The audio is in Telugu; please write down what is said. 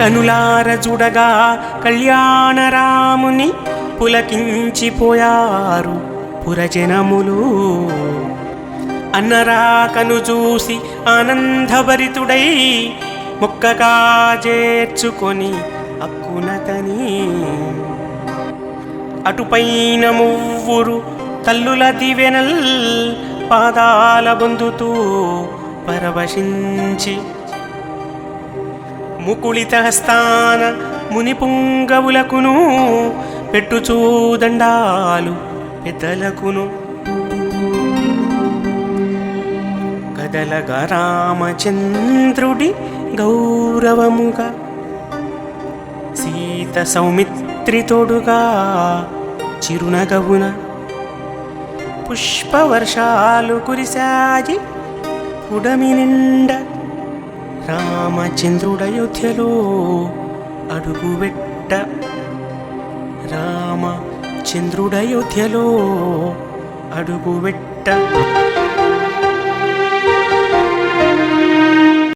కనులార చూడగా కళ్యాణరాముని పులకించిపోయారు పురజనములు. అన్నరాకను చూసి ఆనందభరితుడై మొక్కగా చేర్చుకొని అక్కునతని అటుపైన మువ్వురు తల్లుల దివెనల్ పాదాల బొందుతూ పరవశించి ముకుళిత మునిపుంగవులకును పెట్టుచూదండాలు పెద్దలకును కదలగా రామచంద్రుడి గౌరవముగా సీత సౌమిత్రితోడుగా చిరునగవున పుష్పవర్షాలు కురిశాయి ఉడమి నిండ రామచంద్రుడయోధ్యలో అడుగుబెట్ట రామచంద్రుడయోధ్యలో అడుగుబెట్ట